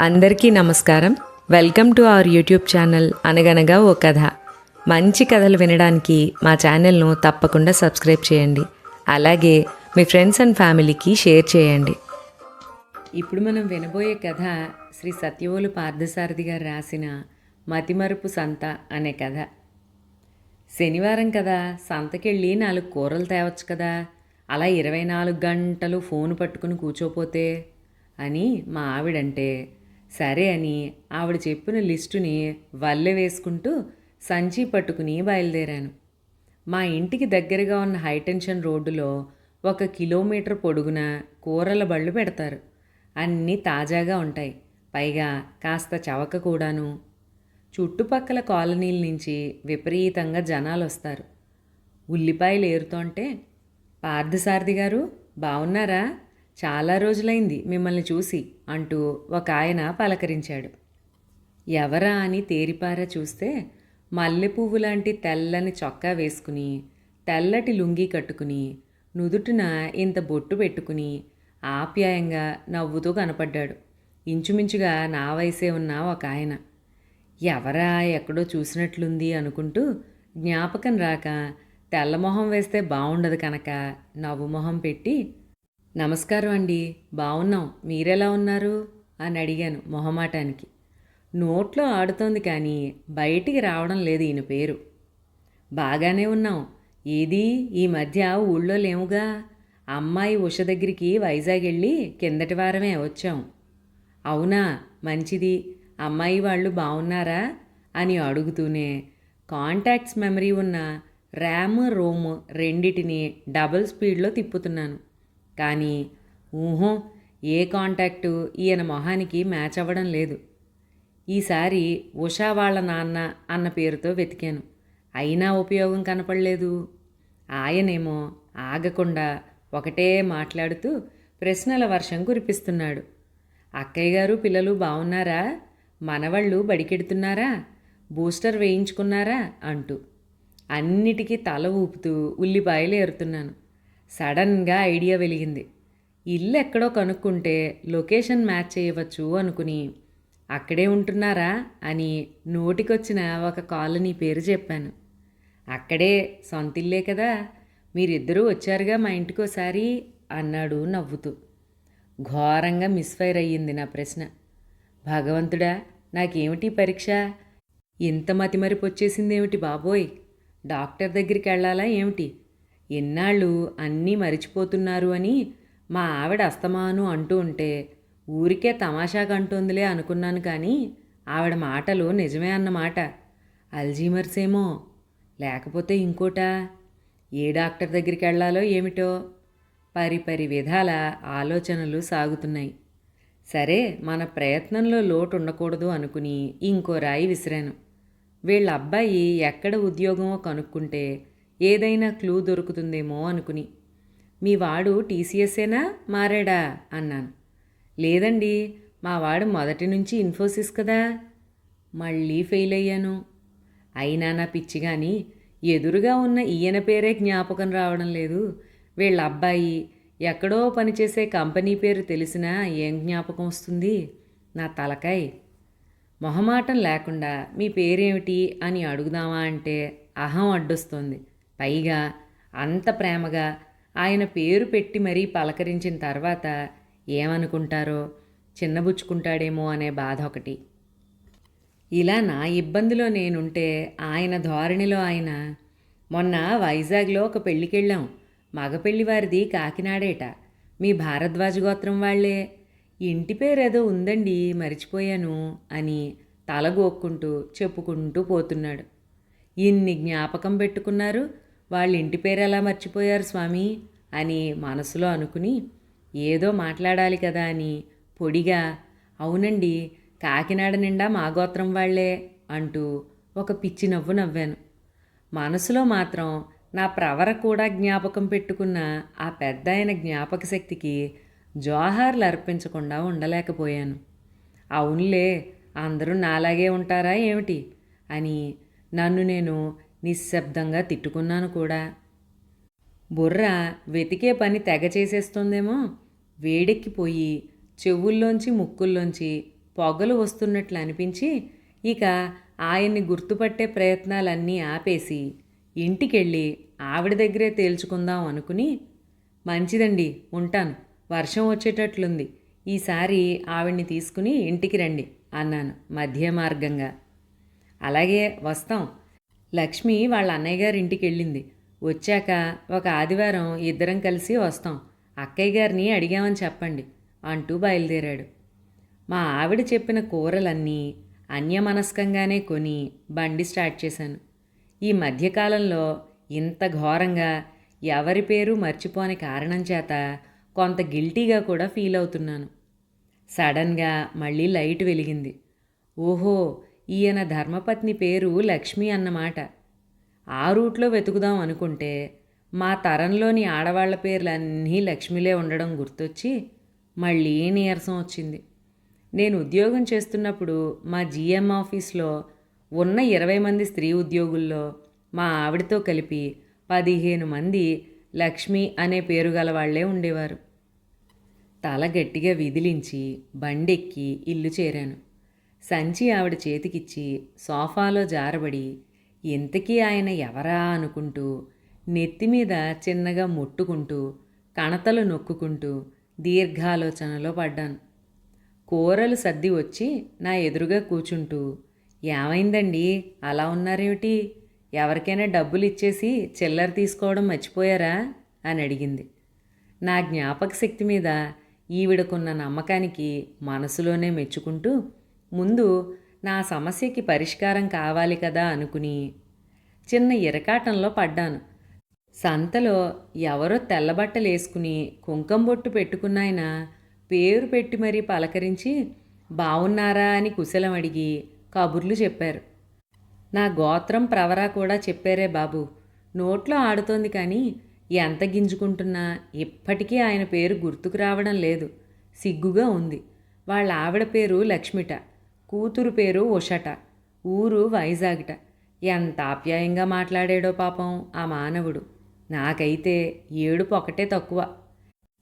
అందరికీ నమస్కారం. Welcome to our YouTube channel అనగనగా ఓ కథ. మంచి కథలు వినడానికి మా ఛానల్ను తప్పకుండా సబ్స్క్రైబ్ చేయండి. అలాగే మీ ఫ్రెండ్స్ అండ్ ఫ్యామిలీకి షేర్ చేయండి. ఇప్పుడు మనం వినబోయే కథ శ్రీ సత్యవోలు పార్థసారథి గారు రాసిన మతిమరుపు సంత అనే కథ. శనివారం కదా సంతకెళ్ళి నాలుగు కూరలు తేవచ్చు కదా అలా ఇరవై నాలుగు గంటలు ఫోన్ పట్టుకుని కూర్చోపోతే అని మా ఆవిడంటే సరే అని ఆవిడ చెప్పిన లిస్టుని వల్లె వేసుకుంటూ సంచి పట్టుకుని బయలుదేరాను. మా ఇంటికి దగ్గరగా ఉన్న హైటెన్షన్ రోడ్డులో ఒక కిలోమీటర్ పొడుగున కూరల బళ్ళు పెడతారు. అన్నీ తాజాగా ఉంటాయి. పైగా కాస్త చవక కూడాను. చుట్టుపక్కల కాలనీల నుంచి విపరీతంగా జనాలు వస్తారు. ఉల్లిపాయలు ఏరుతుంటే పార్థసారథి గారు బాగున్నారా చాలా రోజులైంది మిమ్మల్ని చూసి అంటూ ఒక ఆయన పలకరించాడు. ఎవరా అని తేరిపార చూస్తే మల్లె పువ్వు లాంటి తెల్లని చొక్కా వేసుకుని తెల్లటి లుంగీ కట్టుకుని నుదుటిన ఇంత బొట్టు పెట్టుకుని ఆప్యాయంగా నవ్వుతూ కనపడ్డాడు. ఇంచుమించుగా నా వయసే ఉన్న ఒక ఆయన. ఎవరా ఎక్కడో చూసినట్లుంది అనుకుంటూ జ్ఞాపకం రాక తెల్లమొహం వేస్తే బాగుండదు కనుక నవ్వు మొహం పెట్టి నమస్కారం అండి. బాగున్నాం మీరెలా ఉన్నారు? అని అడిగాను మొహమాటానికి. నోట్లో ఆడుతోంది కానీ బయటికి రావడం లేదు ఈయన పేరు. బాగానే ఉన్నాం. ఏది? ఈ మధ్య ఊళ్ళో లేముగా? అమ్మాయి ఉష దగ్గరికి వైజాగ్ వెళ్ళి కిందటి వారమే వచ్చాం. అవునా? మంచిది. అమ్మాయి వాళ్ళు బాగున్నారా అని అడుగుతూనే కాంటాక్ట్స్ మెమరీ ఉన్న ర్యామ్ రోమ్ రెండిటిని డబుల్ స్పీడ్లో తిప్పుతున్నాను. కానీ ఊహో ఏ కాంటాక్టు ఈయన మొహానికి మ్యాచ్ అవ్వడం లేదు. ఈసారి ఉషా వాళ్ళ నాన్న అన్న పేరుతో వెతికాను. అయినా ఉపయోగం కనపడలేదు. ఆయనేమో ఆగకుండా ఒకటే మాట్లాడుతూ ప్రశ్నల వర్షం కురిపిస్తున్నాడు. అక్కయ్య గారు పిల్లలు బాగున్నారా మనవళ్ళు బడికెడుతున్నారా? బూస్టర్ వేయించుకున్నారా? అంటూ అన్నిటికీ తల ఊపుతూ ఉల్లిపాయలు ఏరుతున్నాను. సడన్గా ఐడియా వెలిగింది. ఇల్లు ఎక్కడో కనుక్కుంటే లొకేషన్ మ్యాచ్ చేయవచ్చు అనుకుని అక్కడే ఉంటున్నారా? అని నోటికొచ్చిన ఒక కాలనీ పేరు చెప్పాను. అక్కడే సొంతిల్లే కదా మీరిద్దరూ వచ్చారుగా మా ఇంటికోసారి? అన్నాడు నవ్వుతూ. ఘోరంగా మిస్ఫైర్ అయ్యింది నా ప్రశ్న. భగవంతుడా నాకేమిటి పరీక్ష? ఇంత మతిమరిపు వచ్చేసిందేమిటి బాబోయ్? డాక్టర్ దగ్గరికి వెళ్ళాలా ఏమిటి? ఎన్నాళ్ళు అన్నీ మరిచిపోతున్నారు అని మా ఆవిడ అస్తమాను అంటూ ఉంటే ఊరికే తమాషాకంటోందిలే అనుకున్నాను కానీ ఆవిడ మాటలు నిజమే అన్నమాట. అల్జీమర్స్ ఏమో లేకపోతే ఇంకోటా? ఏ డాక్టర్ దగ్గరికి వెళ్ళాలో ఏమిటో? పరిపరి విధాల ఆలోచనలు సాగుతున్నాయి. సరే మన ప్రయత్నంలో లోటు ఉండకూడదు అనుకుని ఇంకో రాయి విసిరాను. వీళ్ళ అబ్బాయి ఎక్కడ ఉద్యోగమో కనుక్కుంటే ఏదైనా క్లూ దొరుకుతుందేమో అనుకుని. మీ వాడు టీసీఎస్ఏనా మారాడా? అన్నాను. లేదండి మా వాడు మొదటి నుంచి ఇన్ఫోసిస్ కదా. మళ్ళీ ఫెయిల్ అయ్యాను. అయినా నా పిచ్చి కానీ ఎదురుగా ఉన్న ఈయన పేరే జ్ఞాపకం రావడం లేదు. వీళ్ళ అబ్బాయి ఎక్కడో పనిచేసే కంపెనీ పేరు తెలిసినా ఏం జ్ఞాపకం వస్తుంది? నా తలకాయ్. మొహమాటం లేకుండా మీ పేరేమిటి అని అడుగుదామా అంటే అహం అడ్డొస్తుంది. పైగా అంత ప్రేమగా ఆయన పేరు పెట్టి మరీ పలకరించిన తర్వాత ఏమనుకుంటారో చిన్నబుచ్చుకుంటాడేమో అనే బాధ ఒకటి. ఇలా నా ఇబ్బందిలో నేనుంటే ఆయన ధోరణిలో ఆయన మొన్న వైజాగ్లో ఒక పెళ్ళికెళ్ళాం. మగ పెళ్ళివారిది కాకినాడేట. మీ భారద్వాజ గోత్రం వాళ్ళే ఇంటి పేరేదో ఉందండి మరిచిపోయాను అని తలగోక్కుంటూ చెప్పుకుంటూ పోతున్నాడు. ఇన్ని జ్ఞాపకం పెట్టుకున్నారు వాళ్ళ ఇంటి పేరు ఎలా మర్చిపోయారు స్వామి? అని మనసులో అనుకుని ఏదో మాట్లాడాలి కదా అని పొడిగా అవునండి కాకినాడ నిండా మా గోత్రం వాళ్ళే అంటూ ఒక పిచ్చి నవ్వు నవ్వాను. మనసులో మాత్రం నా ప్రవర కూడా జ్ఞాపకం పెట్టుకున్న ఆ పెద్ద ఆయన జ్ఞాపక శక్తికి జోహార్లు అర్పించకుండా ఉండలేకపోయాను. అవునులే అందరూ నాలాగే ఉంటారా ఏమిటి? అని నన్ను నేను నిశ్శబ్దంగా తిట్టుకున్నాను కూడా. బుర్ర వెతికే పని తెగ చేసేస్తుందేమో. వేడెక్కిపోయి చెవుల్లోంచి ముక్కుల్లోంచి పొగలు వస్తున్నట్లు అనిపించి ఇక ఆయన్ని గుర్తుపట్టే ప్రయత్నాలన్నీ ఆపేసి ఇంటికెళ్ళి ఆవిడ దగ్గరే తేల్చుకుందాం అనుకుని మంచిదండి ఉంటాను వర్షం వచ్చేటట్లుంది ఈసారి ఆవిడ్ని తీసుకుని ఇంటికి రండి అన్నాను మధ్య మార్గంగా అలాగే వస్తాం లక్ష్మి వాళ్ళ అన్నయ్య గారి ఇంటికి వెళ్ళింది వచ్చాక ఒక ఆదివారం ఇద్దరం కలిసి వస్తాం. అక్కయ్య గారిని అడిగామని చెప్పండి అంటూ బయలుదేరాడు. మా ఆవిడ చెప్పిన కూరలన్నీ అన్యమనస్కంగానే కొని బండి స్టార్ట్ చేశాను. ఈ మధ్యకాలంలో ఇంత ఘోరంగా ఎవరి పేరు మర్చిపోని కారణం చేత కొంత గిల్టీగా కూడా ఫీల్ అవుతున్నాను. సడన్గా మళ్ళీ లైట్ వెలిగింది. ఓహో ఈయన ధర్మపత్ని పేరు లక్ష్మి అన్నమాట. ఆ రూట్లో వెతుకుదాం అనుకుంటే మా తరంలోని ఆడవాళ్ళ పేర్లన్నీ లక్ష్మిలే ఉండడం గుర్తొచ్చి మళ్ళీ నీరసం వచ్చింది. నేను ఉద్యోగం చేస్తున్నప్పుడు మా జీఎం ఆఫీస్లో ఉన్న ఇరవై మంది స్త్రీ ఉద్యోగుల్లో మా ఆవిడతో కలిపి పదిహేను మంది లక్ష్మి అనే పేరు గలవాళ్ళే ఉండేవారు. తల గట్టిగా విదిలించి బండెక్కి ఇల్లు చేరాను. సంచి ఆవిడ చేతికిచ్చి సోఫాలో జారబడి ఇంతకీ ఆయన ఎవరా? అనుకుంటూ నెత్తి మీద చిన్నగా ముట్టుకుంటూ కణతలు నొక్కుకుంటూ దీర్ఘాలోచనలో పడ్డాను. కూరలు సర్ది వచ్చి నా ఎదురుగా కూచుంటూ ఏమైందండి? అలా ఉన్నారేమిటి? ఎవరికైనా డబ్బులు ఇచ్చేసి చిల్లర తీసుకోవడం మర్చిపోయారా? అని అడిగింది. నా జ్ఞాపక శక్తి మీద ఈవిడకున్న నమ్మకానికి మనసులోనే మెచ్చుకుంటూ ముందు నా సమస్యకి పరిష్కారం కావాలి కదా అనుకుని చిన్న ఇరకాటంలో పడ్డాను. సంతలో ఎవరో తెల్లబట్టలేసుకుని కుంకం బొట్టు పెట్టుకున్నాయన పేరు పెట్టి మరీ పలకరించి బావున్నారా అని కుశలం అడిగి కబుర్లు చెప్పారు. నా గోత్రం ప్రవరా కూడా చెప్పారే బాబు. నోట్లో ఆడుతోంది కానీ ఎంత గింజుకుంటున్నా ఇప్పటికీ ఆయన పేరు గుర్తుకు రావడం లేదు. సిగ్గుగా ఉంది. వాళ్ళ ఆవిడ పేరు లక్ష్మిట. కూతురు పేరు ఉషట ఊరు వైజాగ్ట. ఎంత ఆప్యాయంగా మాట్లాడాడో పాపం ఆ మానవుడు. నాకైతే ఏడుపు ఒకటే తక్కువ.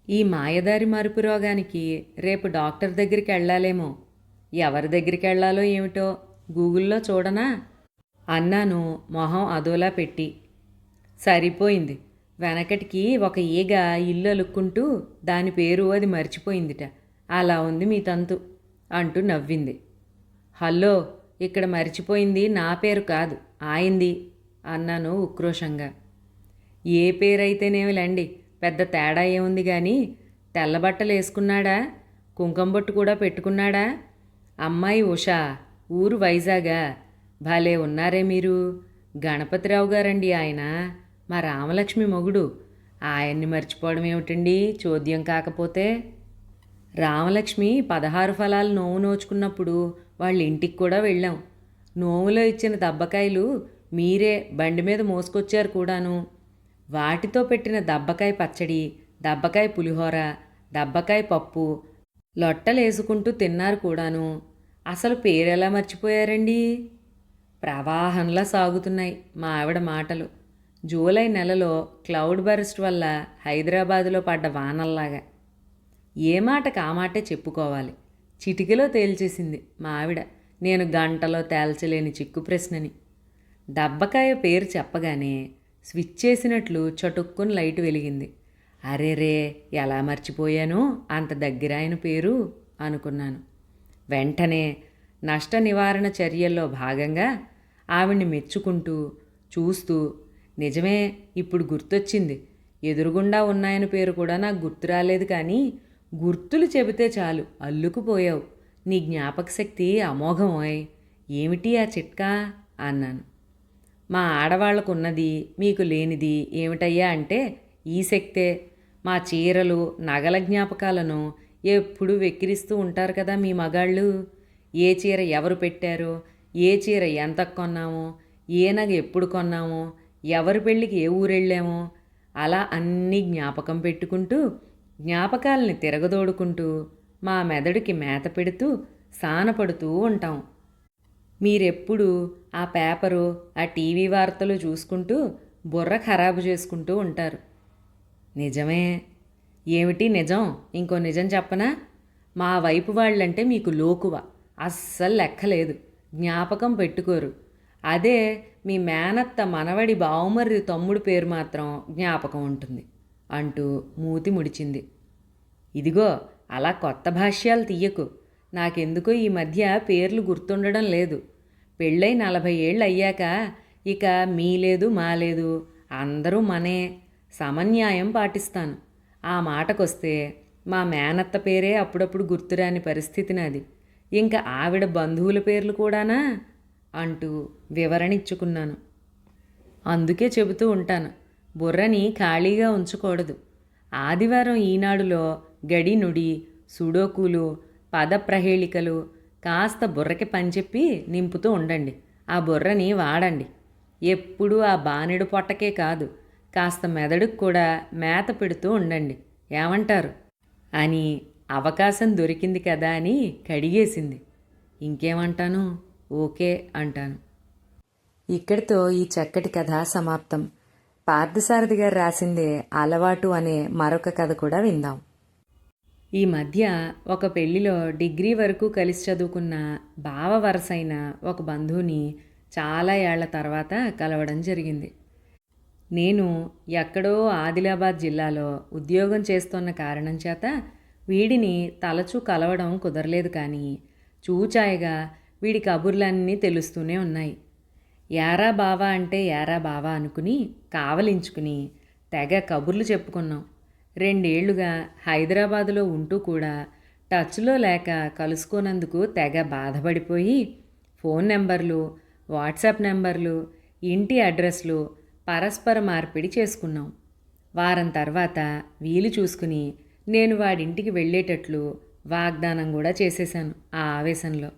ఈ మాయదారి మరుపు రోగానికి రేపు డాక్టర్ దగ్గరికి వెళ్ళాలేమో. ఎవరి దగ్గరికి వెళ్ళాలో ఏమిటో గూగుల్లో చూడనా? అన్నాను మొహం అదోలా పెట్టి. సరిపోయింది. వెనకటికి ఒక ఈగ ఇల్లు అలుక్కుంటూ దాని పేరు అది మర్చిపోయిందిట. అలా ఉంది మీ తంతు అంటూ నవ్వింది. హలో ఇక్కడ మర్చిపోయింది నా పేరు కాదు ఆయింది అన్నాను ఉక్రోషంగా. ఏ పేరైతేనేమిలండి పెద్ద తేడా ఏముంది కానీ తెల్లబట్టలు వేసుకున్నాడా కుంకంబొట్టు కూడా పెట్టుకున్నాడా? అమ్మాయి ఉషా ఊరు వైజాగా భలే ఉన్నారే మీరు గణపతిరావు గారండి ఆయన మా రామలక్ష్మి మొగుడు ఆయన్ని మర్చిపోవడం ఏమిటండి చోద్యం కాకపోతే? రామలక్ష్మి పదహారు ఫలాలు నోవు నోచుకున్నప్పుడు వాళ్ళ ఇంటికి కూడా వెళ్ళాం. నోములో ఇచ్చిన దబ్బకాయలు మీరే బండి మీద మోసుకొచ్చారు కూడాను. వాటితో పెట్టిన దబ్బకాయ పచ్చడి దబ్బకాయ పులిహోర దబ్బకాయ పప్పు లొట్టలేసుకుంటూ తిన్నారు కూడాను. అసలు పేరెలా మర్చిపోయారండి? ప్రవాహంలా సాగుతున్నాయి మా ఆవిడ మాటలు. జూలై నెలలో క్లౌడ్ బరెస్ట్ వల్ల హైదరాబాదులో పడ్డ వానల్లాగా. ఏ మాట కామాటే చెప్పుకోవాలి. చిటికలో తేల్చేసింది మా ఆవిడ. నేను గంటలో తేల్చలేని చిక్కు ప్రశ్నని. దబ్బకాయ పేరు చెప్పగానే స్విచ్ చేసినట్లు చటుక్కుని లైట్ వెలిగింది. అరేరే ఎలా మర్చిపోయాను? అంత దగ్గర ఆయన పేరు అనుకున్నాను. వెంటనే నష్ట నివారణ చర్యల్లో భాగంగా ఆవిడ్ని మెచ్చుకుంటూ చూస్తూ నిజమే ఇప్పుడు గుర్తొచ్చింది. ఎదురుగుండా ఉన్నాయని పేరు కూడా నాకు గుర్తు రాలేదు కానీ గుర్తులు చెబితే చాలు అల్లుకుపోయావు. నీ జ్ఞాపకశక్తి అమోఘమోయ్. ఏమిటి ఆ చిట్కా? అన్నాను. మా ఆడవాళ్ళకున్నది మీకు లేనిది ఏమిటయ్యా అంటే ఈ శక్తే. మా చీరలు నగల జ్ఞాపకాలను ఎప్పుడు వెక్కిరిస్తూ ఉంటారు కదా మీ మగాళ్ళు. ఏ చీర ఎవరు పెట్టారో? ఏ చీర ఎంత కొన్నామో? ఏ నగ ఎప్పుడు కొన్నామో? ఎవరి పెళ్ళికి ఏ ఊరెళ్ళామో? అలా అన్నీ జ్ఞాపకం పెట్టుకుంటూ జ్ఞాపకాలని తిరగదోడుకుంటూ మా మెదడుకి మేత పెడుతూ సానపడుతూ ఉంటాం. మీరెప్పుడు ఆ పేపరు ఆ టీవీ వార్తలు చూసుకుంటూ బుర్ర ఖరాబు చేసుకుంటూ ఉంటారు. నిజమే. ఏమిటి నిజం? ఇంకో నిజం చెప్పనా? మా వైపు వాళ్ళంటే మీకు లోకువ. అస్సలు లెక్కలేదు. జ్ఞాపకం పెట్టుకోరు. అదే మీ మేనత్త మనవడి బావుమర్రి తమ్ముడు పేరు మాత్రం జ్ఞాపకం ఉంటుంది. అంటూ మూతి ముడిచింది. ఇదిగో అలా కొత్త భాష్యాలు తీయకు. నాకెందుకో ఈ మధ్య పేర్లు గుర్తుండడం లేదు. పెళ్ళై నలభై ఏళ్ళు అయ్యాక ఇక మీ లేదు మా లేదు అందరూ మనే. సమన్యాయం పాటిస్తాను. ఆ మాటకొస్తే మా మేనత్త పేరే అప్పుడప్పుడు గుర్తురాని పరిస్థితి నాది. ఇంకా ఆవిడ బంధువుల పేర్లు కూడానా? అంటూ వివరణ ఇచ్చుకున్నాను అందుకే చెబుతూ ఉంటాను. బుర్రని ఖాళీగా ఉంచకూడదు. ఆదివారం ఈనాడులో గడి నుడి సుడోకులు పద ప్రహేళికలు కాస్త బుర్రకి పనిచెప్పి నింపుతూ ఉండండి. ఆ బుర్రని వాడండి. ఎప్పుడూ ఆ బాణెడు పొట్టకే కాదు కాస్త మెదడుకు కూడా మేత పెడుతూ ఉండండి. ఏమంటారు? అని అవకాశం దొరికింది కదా అని కడిగేసింది. ఇంకేమంటాను? ఓకే అంటాను. ఇక్కడితో ఈ చక్కటి కథ సమాప్తం. పార్థసారథి గారు రాసిందే అలవాటు అనే మరొక కథ కూడా విందాం. ఈ మధ్య ఒక పెళ్ళిలో డిగ్రీ వరకు కలిసి చదువుకున్న బావ వరసైన ఒక బంధువుని చాలా ఏళ్ళ తర్వాత కలవడం జరిగింది. నేను ఎక్కడో ఆదిలాబాద్ జిల్లాలో ఉద్యోగం చేస్తున్న కారణం చేత వీడిని తలచూ కలవడం కుదరలేదు కానీ చూచాయగా వీడి కబుర్లన్నీ తెలుస్తూనే ఉన్నాయి. యారా బావా అంటే యారా బావా అనుకుని కావలించుకుని తెగ కబుర్లు చెప్పుకున్నాం. రెండేళ్ళుగా హైదరాబాదులో ఉంటూ కూడా టచ్లో లేక కలుసుకోనందుకు తెగ బాధపడిపోయి ఫోన్ నెంబర్లు వాట్సాప్ నెంబర్లు ఇంటి అడ్రస్లు పరస్పర మార్పిడి చేసుకున్నాం. వారం తర్వాత వీలు చూసుకుని నేను వాడింటికి వెళ్ళేటట్లు వాగ్దానం కూడా చేసేశాను ఆ ఆవేశంలో.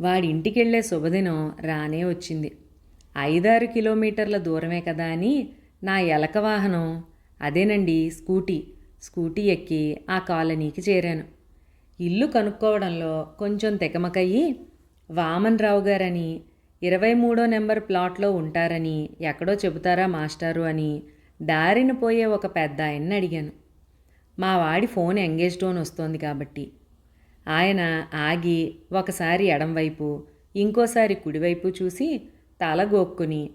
వాడింటికెళ్ళే శుభదినం రానే వచ్చింది. ఐదారు కిలోమీటర్ల దూరమే కదా అని నా ఎలక వాహనం అదేనండి స్కూటీ స్కూటీ ఎక్కి ఆ కాలనీకి చేరాను. ఇల్లు కనుక్కోవడంలో కొంచెం తెగమకయ్యి వామన్ రావు గారని ఇరవై మూడో నెంబర్ ప్లాట్లో ఉంటారని ఎక్కడో చెబుతారా మాస్టారు అని దారిన పోయే ఒక పెద్ద ఆయన్ని అడిగాను. మా వాడి ఫోన్ ఎంగేజ్ టోన్ వస్తోంది కాబట్టి. ఆయన ఆగి ఒకసారి ఎడంవైపు ఇంకోసారి కుడివైపు చూసి తల గోక్కుని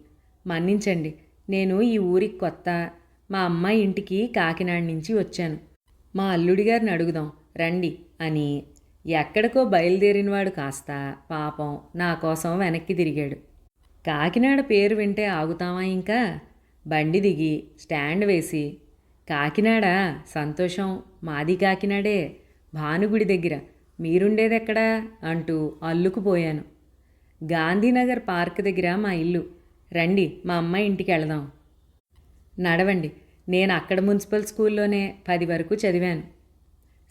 మన్నించండి నేను ఈ ఊరికి కొత్త మా అమ్మాయి ఇంటికి కాకినాడ నుంచి వచ్చాను. మా అల్లుడి గారిని అడుగుదాం రండి అని. ఎక్కడికో బయలుదేరినవాడు కాస్త పాపం నా కోసం వెనక్కి తిరిగాడు. కాకినాడ పేరు వింటే ఆగుతామా ఇంకా? బండి దిగి స్టాండ్ వేసి కాకినాడ సంతోషం మాది కాకినాడే భానుగుడి దగ్గర మీరుండేదెక్కడా? అంటూ అల్లుకుపోయాను. గాంధీనగర్ పార్క్ దగ్గర మా ఇల్లు. రండి మా అమ్మాయి ఇంటికి వెళదాం. నడవండి నేను అక్కడ మున్సిపల్ స్కూల్లోనే పది వరకు చదివాను.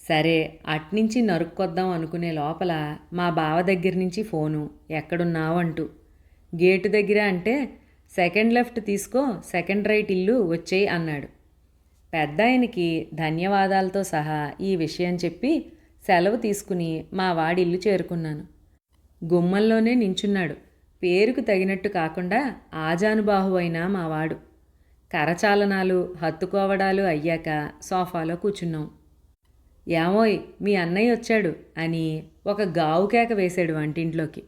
సరే అట్నుంచి నరుక్కొద్దాం అనుకునే లోపల మా బావ దగ్గర నుంచి ఫోను ఎక్కడున్నావు? అంటూ. గేటు దగ్గర అంటే సెకండ్ లెఫ్ట్ తీసుకో సెకండ్ రైట్ ఇల్లు వచ్చేయి అన్నాడు. పెద్ద ఆయనకి ధన్యవాదాలతో సహా ఈ విషయం చెప్పి సెలవు తీసుకుని మా వాడిల్లు చేరుకున్నాను. గుమ్మంలోనే నించున్నాడు. పేరుకు తగినట్టు కాకుండా ఆజానుబాహు అయిన మావాడు కరచాలనాలు హత్తుకోవడాలు అయ్యాక సోఫాలో కూర్చున్నాం. ఏమోయ్ మీ అన్నయ్య వచ్చాడు అని ఒక గావు కేక వేశాడు వంటింట్లోకి.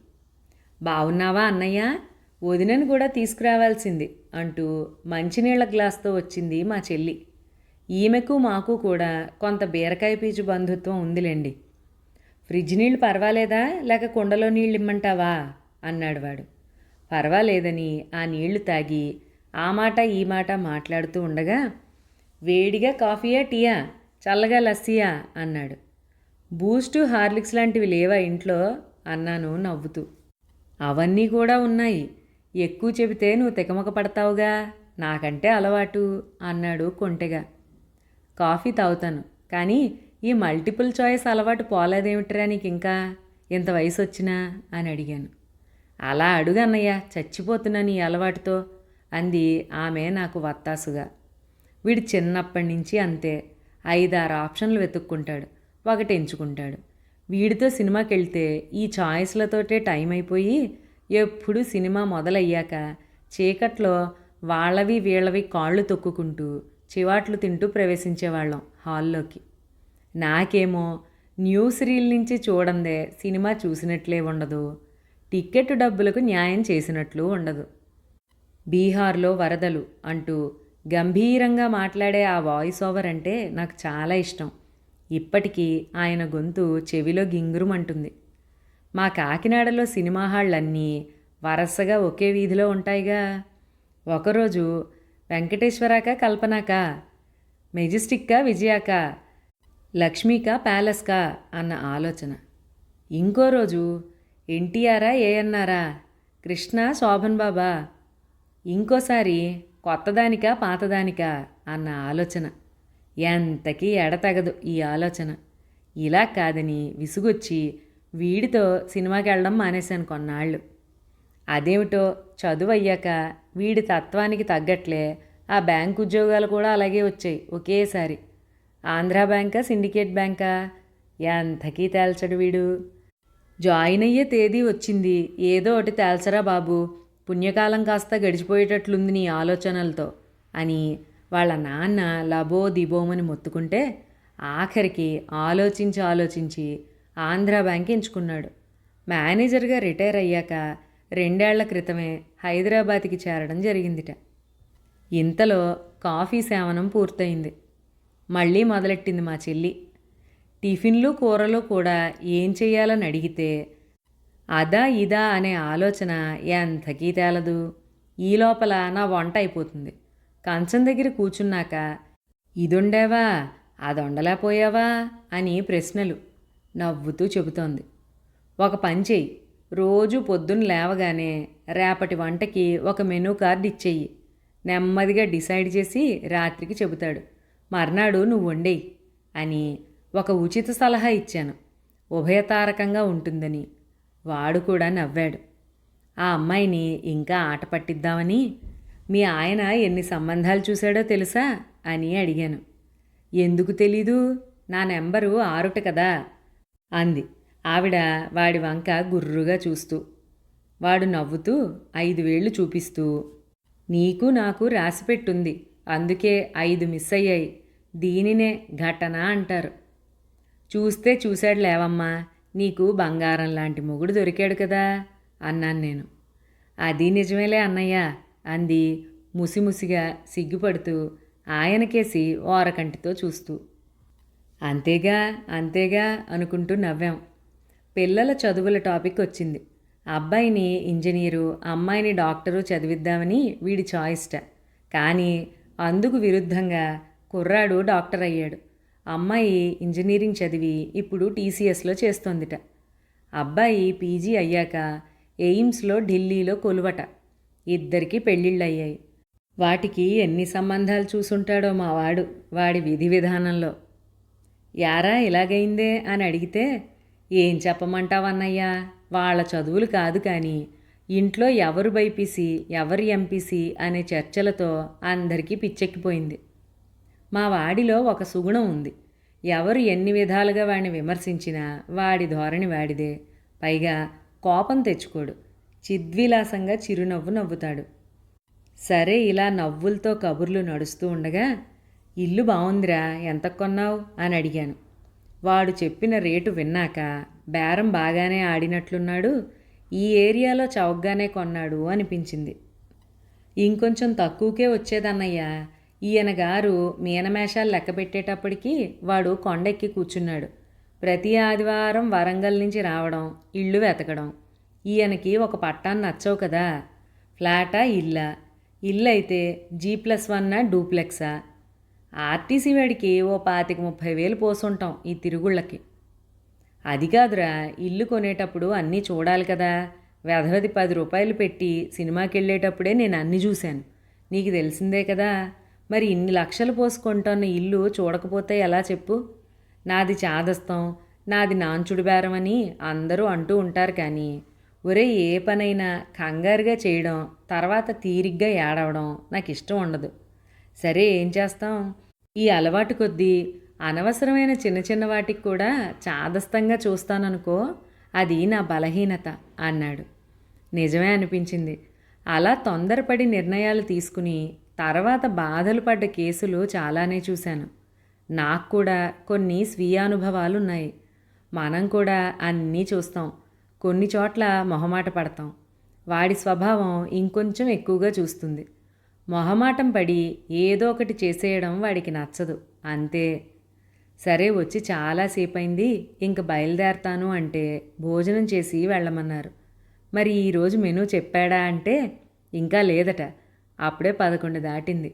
బాగున్నావా అన్నయ్య? వదినను కూడా తీసుకురావాల్సింది అంటూ మంచినీళ్ళ గ్లాస్తో వచ్చింది మా చెల్లి. ఈమెకు మాకు కూడా కొంత బీరకాయ పీచు బంధుత్వం ఉందిలేండి. ఫ్రిడ్జ్ నీళ్ళు పర్వాలేదా? లేక కుండలో నీళ్ళు ఇమ్మంటావా అన్నాడు వాడు. పర్వాలేదని ఆ నీళ్ళు తాగి ఆ మాట ఈ మాట మాట్లాడుతూ ఉండగా వేడిగా కాఫీయా టీయా? చల్లగా లస్సీయా? అన్నాడు. బూస్టు హార్లిక్స్ లాంటివి లేవా ఇంట్లో? అన్నాను నవ్వుతూ. అవన్నీ కూడా ఉన్నాయి. ఎక్కువ చెబితే నువ్వు తెకమక పడతావుగా? నాకంటే అలవాటు అన్నాడు కొంటెగా. కాఫీ తాగుతాను. కానీ ఈ మల్టిపుల్ చాయిస్ అలవాటు పోలేదేమిట్రా నీకు ఇంకా ఇంత వయసు వచ్చినా అని అడిగాను. అలా అడుగు అన్నయ్య చచ్చిపోతున్నాను ఈ అలవాటుతో అంది ఆమె నాకు వత్తాసుగా. వీడు చిన్నప్పటి నుంచి అంతే. ఐదారు ఆప్షన్లు వెతుక్కుంటాడు. ఒకటి ఎంచుకుంటాడు. వీడితో సినిమాకి వెళ్తే ఈ చాయిస్లతోటే టైం అయిపోయి ఎప్పుడు సినిమా మొదలయ్యాక చీకట్లో వాళ్ళవి వీళ్ళవి కాళ్ళు తొక్కుకుంటూ చివాట్లు తింటూ ప్రవేశించేవాళ్ళం హాల్లోకి. నాకేమో న్యూస్ రీల్ నుంచి చూడందే సినిమా చూసినట్లే ఉండదు. టిక్కెట్ డబ్బులకు న్యాయం చేసినట్లు ఉండదు. బీహార్లో వరదలు అంటూ గంభీరంగా మాట్లాడే ఆ వాయిస్ ఓవర్ అంటే నాకు చాలా ఇష్టం. ఇప్పటికీ ఆయన గొంతు చెవిలో గింగురుమంటుంది. మా కాకినాడలో సినిమా హాళ్ళన్నీ వరసగా ఒకే వీధిలో ఉంటాయిగా. ఒకరోజు వెంకటేశ్వరాక కల్పనాక మెజెస్టిక్కా విజయాక లక్ష్మీకా ప్యాలెస్కా అన్న ఆలోచన. ఇంకో రోజు ఎన్టీఆరా ఏఎన్నారా కృష్ణ శోభన్ బాబా ఇంకోసారి కొత్తదానికా పాతదానికా అన్న ఆలోచన. ఎంతకీ ఎడతగదు ఈ ఆలోచన. ఇలా కాదని విసుగొచ్చి వీడితో సినిమాకి వెళ్ళడం మానేశాను కొన్నాళ్ళు. అదేమిటో చదువు అయ్యాక వీడి తత్వానికి తగ్గట్లే ఆ బ్యాంక్ ఉద్యోగాలు కూడా అలాగే వచ్చాయి ఒకేసారి. ఆంధ్రా బ్యాంకా సిండికేట్ బ్యాంకా? ఎంతకీ తేల్చడు వీడు. జాయిన్ అయ్యే తేదీ వచ్చింది. ఏదో ఒకటి తేల్చరా బాబు. పుణ్యకాలం కాస్త గడిచిపోయేటట్లుంది నీ ఆలోచనలతో అని వాళ్ళ నాన్న లబో దిబోమని మొత్తుకుంటే ఆఖరికి ఆలోచించి ఆలోచించి ఆంధ్రా బ్యాంక్ ఎంచుకున్నాడు. మేనేజర్గా రిటైర్ అయ్యాక రెండేళ్ళ క్రితమే హైదరాబాద్కి చేరడం జరిగిందిట. ఇంతలో కాఫీ సేవనం పూర్తయింది. మళ్ళీ మొదలెట్టింది మా చెల్లి. టిఫిన్లు కూరలు కూడా ఏం చెయ్యాలని అడిగితే అదా ఇదా అనే ఆలోచన ఎంతకీ తేలదు. ఈ లోపల నా వంట అయిపోతుంది. కంచం దగ్గర కూర్చున్నాక ఇదుండేవా? అదొండలేకపోయావా? అని ప్రశ్నలు నవ్వుతూ చెబుతోంది. ఒక పని చెయ్యి. రోజు పొద్దున్న లేవగానే రేపటి వంటకి ఒక మెనూ కార్డు ఇచ్చేయి. నెమ్మదిగా డిసైడ్ చేసి రాత్రికి చెబుతాడు. మర్నాడు నువ్వు వండేయి అని ఒక ఉచిత సలహా ఇచ్చాను. ఉభయతారకంగా ఉంటుందని వాడు కూడా నవ్వాడు. ఆ అమ్మాయిని ఇంకా ఆట పట్టిద్దామని మీ ఆయన ఎన్ని సంబంధాలు చూశాడో తెలుసా? అని అడిగాను. ఎందుకు తెలీదు? నా నెంబరు ఆరుట కదా అంది. ఆవిడ వాడి వంక గుర్రుగా చూస్తూ వాడు నవ్వుతూ ఐదు వేళ్ళు చూపిస్తూ నీకు నాకు రాసిపెట్టుంది అందుకే ఐదు మిస్ అయ్యాయి దీనినే ఘటన అంటారు. చూస్తే చూశాడు లేవమ్మా నీకు బంగారం లాంటి మొగుడు దొరికాడు కదా అన్నాను నేను. అది నిజమేలే అన్నయ్య అంది ముసిముసిగా సిగ్గుపడుతూ ఆయనకేసి ఓరకంటితో చూస్తూ. అంతేగా అంతేగా అనుకుంటూ నవ్వాం. పిల్లల చదువుల టాపిక్ వచ్చింది. అబ్బాయిని ఇంజనీరు అమ్మాయిని డాక్టరు చదివిద్దామని వీడి చాయిస్ట. కానీ అందుకు విరుద్ధంగా కుర్రాడు డాక్టర్ అయ్యాడు. అమ్మాయి ఇంజనీరింగ్ చదివి ఇప్పుడు టీసీఎస్లో చేస్తోందిట. అబ్బాయి పీజీ అయ్యాక ఎయిమ్స్లో ఢిల్లీలో కొలువట. ఇద్దరికి పెళ్ళిళ్ళు అయ్యాయి వాటికి ఎన్ని సంబంధాలు చూసుంటాడో మా వాడు వాడి విధి విధానంలో. యారా ఇలాగైందే అని అడిగితే ఏం చెప్పమంటావన్నయ్యా? వాళ్ళ చదువులు కాదు కానీ ఇంట్లో ఎవరు బైపీసీ ఎవరు ఎంపీసీ అనే చర్చలతో అందరికీ పిచ్చెక్కిపోయింది. మా వాడిలో ఒక సుగుణం ఉంది. ఎవరు ఎన్ని విధాలుగా వాడిని విమర్శించినా వాడి ధోరణి వాడిదే. పైగా కోపం తెచ్చుకోడు. చిద్విలాసంగా చిరునవ్వు నవ్వుతాడు. సరే ఇలా నవ్వులతో కబుర్లు నడుస్తూ ఉండగా ఇల్లు బాగుందిరా ఎంత కొన్నావు? అని అడిగాను. వాడు చెప్పిన రేటు విన్నాక బేరం బాగానే ఆడినట్లున్నాడు ఈ ఏరియాలో చౌకగానే కొన్నాడు అనిపించింది. ఇంకొంచెం తక్కువకే వచ్చేదన్నయ్యా. ఈయన గారు మీనమేషాలు లెక్క పెట్టేటప్పటికి వాడు కొండెక్కి కూర్చున్నాడు. ప్రతి ఆదివారం వరంగల్ నుంచి రావడం ఇళ్ళు వెతకడం. ఈయనకి ఒక పట్టాన్ని నచ్చవు కదా. ఫ్లాటా ఇల్లా? ఇల్లు అయితే జీ ప్లస్ వన్నా డూప్లెక్సా? ఆర్టీసీ వాడికి ఓ పాతిక ముప్పై వేలు పోసుంటాం ఈ తిరుగుళ్ళకి. అది కాదురా ఇల్లు కొనేటప్పుడు అన్నీ చూడాలి కదా. వ్యధవది పది రూపాయలు పెట్టి సినిమాకి వెళ్ళేటప్పుడే నేను అన్ని చూశాను. నీకు తెలిసిందే కదా మరి ఇన్ని లక్షలు పోసుకుంటున్న ఇల్లు చూడకపోతే ఎలా చెప్పు? నాది చాదస్తం నాది నాంచుడు బేరం అని అందరూ అంటూ ఉంటారు కానీ ఒరే ఏ పనైనా కంగారుగా చేయడం తర్వాత తీరిగ్గా ఏడవడం నాకు ఇష్టం ఉండదు. సరే ఏం చేస్తాం? ఈ అలవాటు కొద్దీ అనవసరమైన చిన్న చిన్న వాటికి కూడా చాదస్తంగా చూస్తాననుకో అది నా బలహీనత అన్నాడు. నిజమే అనిపించింది. అలా తొందరపడి నిర్ణయాలు తీసుకుని తర్వాత బాధలు పడ్డ కేసులు చాలానే చూశాను. నాకు కూడా కొన్ని స్వీయానుభవాలు ఉన్నాయి మనం కూడా అన్నీ చూస్తాం. కొన్ని చోట్ల మొహమాట పడతాం. వాడి స్వభావం ఇంకొంచెం ఎక్కువగా చూస్తుంది. మొహమాటం పడి ఏదో ఒకటి చేసేయడం వాడికి నచ్చదు. అంతే. సరే వచ్చి చాలాసేపు అయింది ఇంక బయలుదేరతాను అంటే భోజనం చేసి వెళ్ళమన్నారు. మరి ఈరోజు మెనూ చెప్పాడా అంటే ఇంకా లేదట. అప్పుడే పదకొండు దాటింది.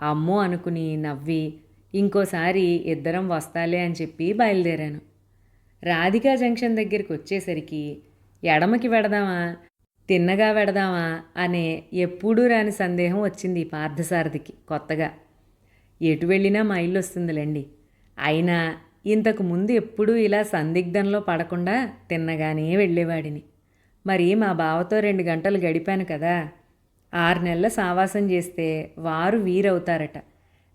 అమ్మో అనుకుని నవ్వి ఇంకోసారి ఇద్దరం వస్తాలే అని చెప్పి బయలుదేరాను. రాధికా జంక్షన్ దగ్గరికి వచ్చేసరికి ఎడమకి వెడదామా? తిన్నగా వెడదామా అనే ఎప్పుడూ రాని సందేహం వచ్చింది పార్థసారథికి కొత్తగా. ఎటు వెళ్ళినా మా ఇల్లు వస్తుందిలేండి. అయినా ఇంతకు ముందు ఎప్పుడూ ఇలా సందిగ్ధంలో పడకుండా తిన్నగానే వెళ్ళేవాడిని. మరి మా బావతో రెండు గంటలు గడిపాను కదా. ఆరు నెలల సావాసం చేస్తే వారు వీరవుతారట.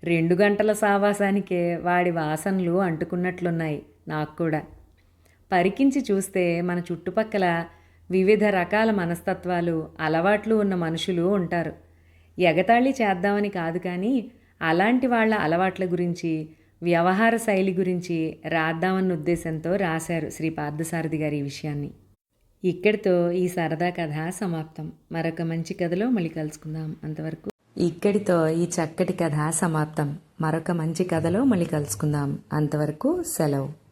రెండు గంటల సావాసానికే వాడి వాసనలు అంటుకున్నట్లున్నాయి నాకు కూడా. పరికించి చూస్తే మన చుట్టుపక్కల వివిధ రకాల మనస్తత్వాలు అలవాట్లు ఉన్న మనుషులు ఉంటారు. ఎగతాళి చేద్దామని కాదు కానీ అలాంటి వాళ్ళ అలవాట్ల గురించి వ్యవహార శైలి గురించి రాద్దామన్న ఉద్దేశంతో రాశారు శ్రీ పార్థసారథి గారి ఈ విషయాన్ని. ఇక్కడితో ఈ సరదా కథ సమాప్తం. మరొక మంచి కథలో మళ్ళీ కలుసుకుందాం. అంతవరకు ఇక్కడితో ఈ చక్కటి కథ సమాప్తం. మరొక మంచి కథలో మళ్ళీ కలుసుకుందాం. అంతవరకు సెలవు.